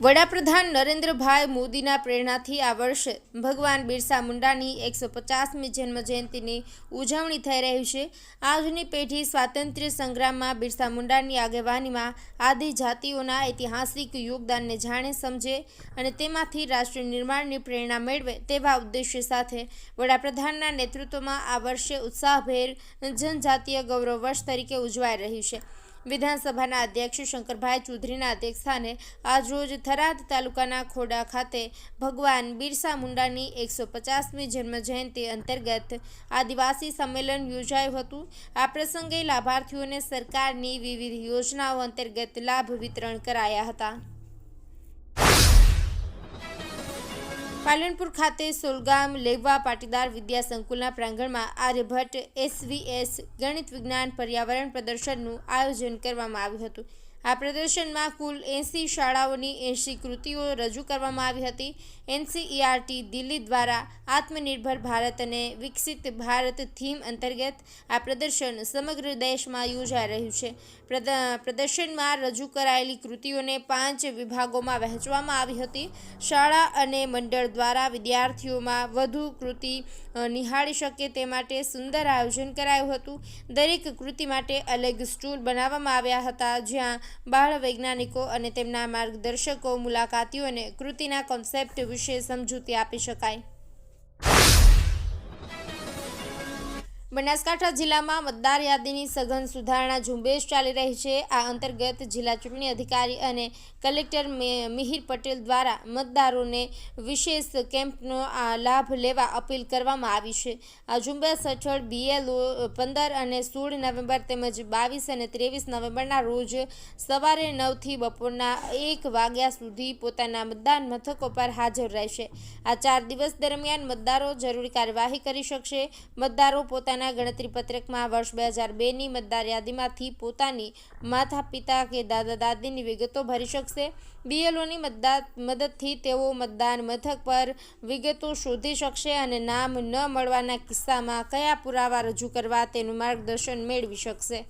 વડાપ્રધાન નરેન્દ્રભાઈ મોદીના પ્રેરણાથી આ વર્ષે ભગવાન બિરસા મુંડાની એકસો પચાસમી જન્મજયંતિની ઉજવણી થઈ રહી છે. આજની પેઢી સ્વાતંત્ર્ય સંગ્રામમાં બિરસા મુંડાની આગેવાનીમાં આદિજાતિઓના ઐતિહાસિક યોગદાનને જાણે સમજે અને તેમાંથી રાષ્ટ્ર નિર્માણની પ્રેરણા મેળવે તેવા ઉદ્દેશ્ય સાથે વડાપ્રધાનના નેતૃત્વમાં આ વર્ષે ઉત્સાહભેર જનજાતીય ગૌરવ વર્ષ તરીકે ઉજવાઈ રહ્યું છે. વિધાનસભાના અધ્યક્ષ શંકરભાઈ ચૌધરીના અધ્યક્ષસ્થાને આજરોજ થરાદ તાલુકાના ખોડા ખાતે ભગવાન બિરસા મુંડાની એકસો પચાસમી જન્મજયંતિ અંતર્ગત આદિવાસી સંમેલન યોજાયું હતું. આ પ્રસંગે લાભાર્થીઓને સરકારની વિવિધ યોજનાઓ અંતર્ગત લાભ વિતરણ કરાયા હતા. પાલનપુર ખાતે સોલગામ લેવા પાટીદાર વિદ્યા સંકુલના પ્રાંગણમાં આર્યભટ્ટ એસવીએસ ગણિત વિજ્ઞાન પર્યાવરણ પ્રદર્શનનું આયોજન કરવામાં આવ્યું હતું. આ પ્રદર્શનમાં કુલ એંસી શાળાઓની એંસી કૃતિઓ રજૂ કરવામાં આવી હતી. એનસીઈઆરટી દિલ્હી દ્વારા આત્મનિર્ભર ભારત અને વિકસિત ભારત થીમ અંતર્ગત આ પ્રદર્શન સમગ્ર દેશમાં યોજાઈ રહ્યું છે. પ્રદ- પ્રદર્શનમાં રજૂ કરાયેલી કૃતિઓને પાંચ વિભાગોમાં વહેંચવામાં આવી હતી. શાળા અને મંડળ દ્વારા વિદ્યાર્થીઓમાં વધુ કૃતિ નિહાળી શકે તે માટે સુંદર આયોજન કરાયું હતું. દરેક કૃતિ માટે અલગ સ્ટૂલ બનાવવામાં આવ્યા હતા જ્યાં બાળ વૈજ્ઞાનિકો અને તેમના માર્ગદર્શકો મુલાકાતીઓને કૃતિના કોન્સેપ્ટ વિશે સમજૂતી આપી શકાય. બનાસકાંઠા જિલ્લામાં મતદાર યાદીની સઘન સુધારણા ઝુંબેશ ચાલી રહી છે. આ અંતર્ગત જિલ્લા ચૂંટણી અધિકારી અને કલેક્ટર મિહિર પટેલ દ્વારા મતદારોને વિશેષ કેમ્પનો લાભ લેવા અપીલ કરવામાં આવી છે. આ ઝુંબેશ હેઠળ બીએલઓ પંદર અને સોળ નવેમ્બર તેમજ બાવીસ અને ત્રેવીસ નવેમ્બરના રોજ સવારે નવથી બપોરના એક વાગ્યા સુધી પોતાના મતદાન મથકો પર હાજર રહેશે. આ ચાર દિવસ દરમિયાન મતદારો જરૂરી કાર્યવાહી કરી શકશે. મતદારો પોતાના ગણતરી પત્રકમાં વર્ષ બે હજાર બેની મતદાર યાદીમાંથી પોતાની માતા પિતા કે દાદા દાદીની વિગતો ભરી શકશે. બીએલઓની મદદથી તેઓ મતદાન મથક પર વિગતો શોધી શકશે અને નામ ન મળવાના કિસ્સામાં કયા પુરાવા રજૂ કરવા તેનું માર્ગદર્શન મેળવી શકશે.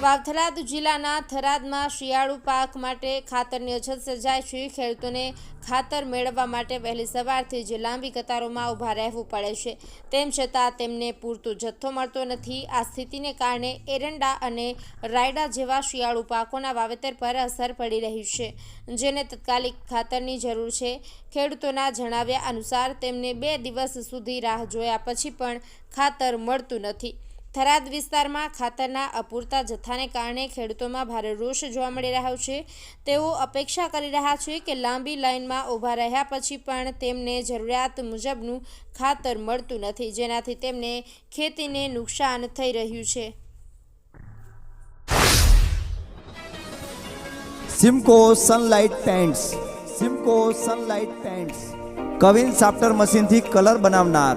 વાવથરાદ જિલ્લાના થરાદમાં શિયાળુ પાક માટે ખાતરની અછત સર્જાય છે. ખેડૂતોને ખાતર મેળવવા માટે વહેલી સવારથી જ લાંબી કતારોમાં ઊભા રહેવું પડે છે. તેમ છતાં તેમને પૂરતો જથ્થો મળતો નથી. આ સ્થિતિને કારણે એરંડા અને રાયડા જેવા શિયાળુ પાકોના વાવેતર પર અસર પડી રહી છે, જેને તત્કાલિક ખાતરની જરૂર છે. ખેડૂતોના જણાવ્યા અનુસાર તેમને બે દિવસ સુધી રાહ જોયા પછી પણ ખાતર મળતું નથી. થરાદ વિસ્તારમાં ખાતરના અપૂરતા જથ્થાને કારણે ખેડૂતોમાં ભારે રોષ જોવા મળી રહ્યો છે. તેઓ અપેક્ષા કરી રહ્યા છે કે લાંબી લાઇનમાં ઊભા રહ્યા પછી પણ તેમને જરૂરિયાત મુજબનું ખાતર મળતું નથી, જેનાથી તેમને ખેતીને નુકસાન થઈ રહ્યું છે. Simco sunlight paints Simco sunlight paints queen સાફ્ટર મશીનથી કલર બનાવનાર.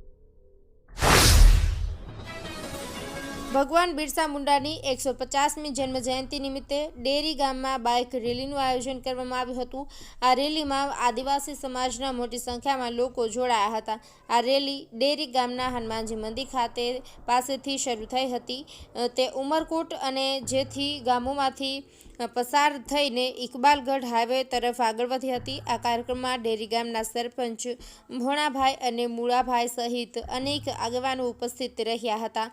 ભગવાન બિરસા મુંડાની એકસો પચાસમી જન્મજયંતિ નિમિત્તે ડેરી ગામમાં બાઇક રેલીનું આયોજન કરવામાં આવ્યું હતું. આ રેલીમાં આદિવાસી સમાજના મોટી સંખ્યામાં લોકો જોડાયા હતા. આ રેલી ડેરી ગામના હનુમાનજી મંદિર ખાતે પાસેથી શરૂ થઈ હતી. તે ઉમરકોટ અને જેથી ગામોમાંથી પસાર થઈને ઇકબાલગઢ હાઈવે તરફ આગળ વધી હતી. આ કાર્યક્રમમાં ડેરી ગામના સરપંચ ભોણાભાઈ અને મૂળાભાઈ સહિત અનેક આગેવાનો ઉપસ્થિત રહ્યા હતા.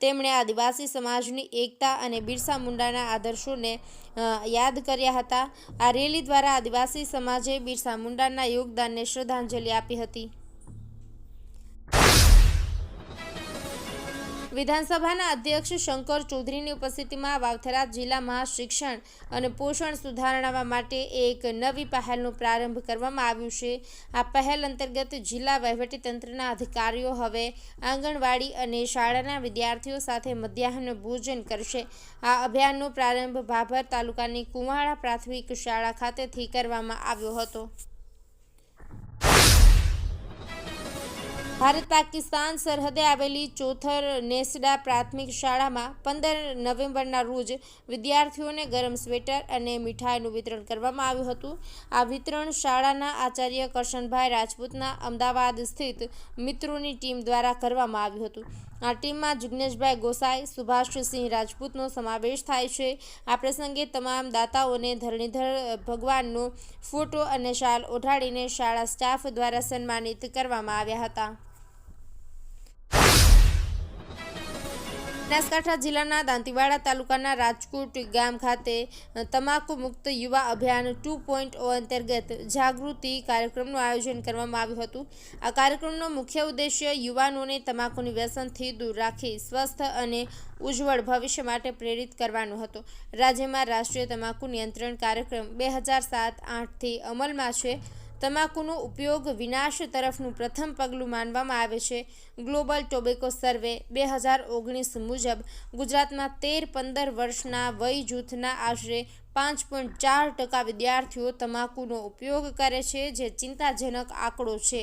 તેમણે આદિવાસી સમાજની એકતા અને બિરસા મુંડાના આદર્શોને યાદ કર્યા હતા. આ રેલી દ્વારા આદિવાસી સમાજે બિરસા મુંડાના યોગદાનને શ્રદ્ધાંજલિ આપી હતી. વિધાનસભાના અધ્યક્ષ શંકર ચૌધરીની ઉપસ્થિતિમાં વાવથરા જિલ્લામાં શિક્ષણ અને પોષણ સુધારણા માટે એક નવી પહેલનો પ્રારંભ કરવામાં આવ્યો છે. આ પહેલ અંતર્ગત જિલ્લા વહીવટીતંત્રના અધિકારીઓ હવે આંગણવાડી અને શાળાના વિદ્યાર્થીઓ સાથે મધ્યાહન ભોજન કરશે. આ અભિયાનનો પ્રારંભ ભાભર તાલુકાની કુવાડા પ્રાથમિક શાળા ખાતેથી કરવામાં આવ્યો હતો. ભારત પાકિસ્તાન સરહદે આવેલી ચોથર નેસડા પ્રાથમિક શાળામાં પંદર નવેમ્બરના રોજ વિદ્યાર્થીઓને ગરમ સ્વેટર અને મીઠાઈનું વિતરણ કરવામાં આવ્યું હતું. આ વિતરણ શાળાના આચાર્ય કરશનભાઈ રાજપૂતના અમદાવાદ સ્થિત મિત્રોની ટીમ દ્વારા કરવામાં આવ્યું હતું. આ ટીમમાં જિગ્નેશભાઈ ગોસાઈ, સુભાષસિંહ રાજપૂતનો સમાવેશ થાય છે. આ પ્રસંગે તમામ દાતાઓને ધરણીધર ભગવાનનો ફોટો અને શાલ ઓઢાડીને શાળા સ્ટાફ દ્વારા સન્માનિત કરવામાં આવ્યા હતા. બનાસકાંઠા જિલ્લાના દાંતીવાડા તાલુકાના રાજકોટ ગામ ખાતે તમાકુ મુક્ત યુવા અભિયાન ટુ પોઈન્ટ ઓ અંતર્ગત જાગૃતિ કાર્યક્રમનું આયોજન કરવામાં આવ્યું હતું. આ કાર્યક્રમનો મુખ્ય ઉદ્દેશ્ય યુવાનોને તમાકુની વ્યસનથી દૂર રાખી, સ્વસ્થ અને ઉજ્જવળ ભવિષ્ય માટે પ્રેરિત કરવાનો હતો. રાજ્યમાં રાષ્ટ્રીય તમાકુ નિયંત્રણ કાર્યક્રમ બે હજાર સાત આઠથી અમલમાં છે. તમાકુનો ઉપયોગ વિનાશ તરફનું પ્રથમ પગલું માનવામાં આવે છે. ગ્લોબલ ટોબેકો સર્વે બે હજાર ઓગણીસ મુજબ ગુજરાતમાં તેર પંદર વર્ષના વય જૂથના આશરે પાંચ પોઈન્ટ ચાર ટકા વિદ્યાર્થીઓ તમાકુનો ઉપયોગ કરે છે, જે ચિંતાજનક આંકડો છે.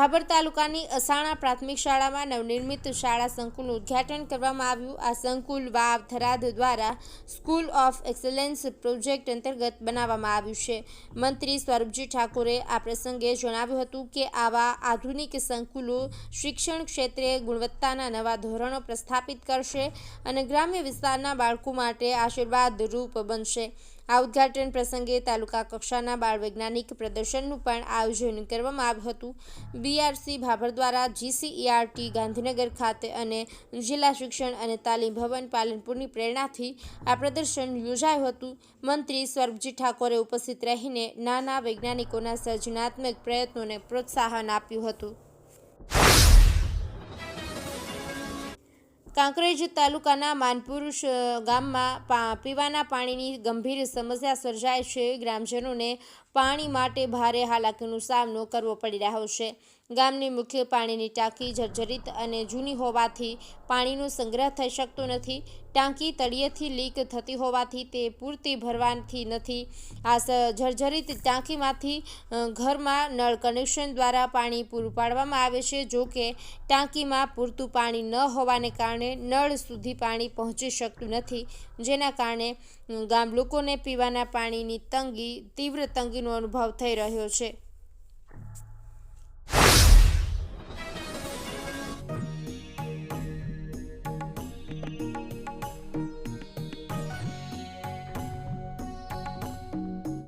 ભાભર તાલુકાની અસાણા પ્રાથમિક શાળામાં નવનિર્મિત શાળા સંકુલનું ઉદ્ઘાટન કરવામાં આવ્યું. આ સંકુલ વાવ થરાદ દ્વારા સ્કૂલ ઓફ એક્સલન્સ પ્રોજેક્ટ અંતર્ગત બનાવવામાં આવ્યું છે. મંત્રી સ્વરૂપજી ઠાકોરે આ પ્રસંગે જણાવ્યું હતું કે આવા આધુનિક સંકુલો શિક્ષણ ક્ષેત્રે ગુણવત્તાના નવા ધોરણો પ્રસ્થાપિત કરશે અને ગ્રામ્ય વિસ્તારના બાળકો માટે આશીર્વાદરૂપ બનશે. આ ઉદ્ઘાટન પ્રસંગે તાલુકા કક્ષાના બાળ વૈજ્ઞાનિક પ્રદર્શનનું પણ આયોજન કરવામાં આવ્યું હતું. બીઆરસી ભાભર દ્વારા જીસીઈઆરટી ગાંધીનગર ખાતે અને જિલ્લા શિક્ષણ અને તાલીમ ભવન પાલનપુરની પ્રેરણાથી આ પ્રદર્શન યોજાયું હતું. મંત્રી સ્વર્ગજી ઠાકોરે ઉપસ્થિત રહીને નાના વૈજ્ઞાનિકોના સર્જનાત્મક પ્રયત્નોને પ્રોત્સાહન આપ્યું હતું. કાંકરેજ તાલુકાના માનપુર ગામમાં પીવાના પાણીની ગંભીર સમસ્યા સર્જાય છે. ગ્રામજનોને પાણી માટે ભારે હાલાકીનો સામનો કરવો પડી રહ્યો છે. ગામની મુખ્ય પાણીની ટાંકી જર્જરિત અને જૂની હોવાથી પાણીનો સંગ્રહ થઈ શકતો નથી. ટાંકી તળિયેથી લીક થતી હોવાથી તે પૂરતી ભરવાથી નથી. આ જર્જરિત ટાંકીમાંથી ઘરમાં નળ કનેક્શન દ્વારા પાણી પૂરું પાડવામાં આવે છે, જો કે ટાંકીમાં પૂરતું પાણી ન હોવાને કારણે નળ સુધી પાણી પહોંચી શકતું નથી, જેના કારણે ગામ લોકોને પીવાના પાણીની તંગી, તીવ્ર તંગીનો અનુભવ થઈ રહ્યો છે.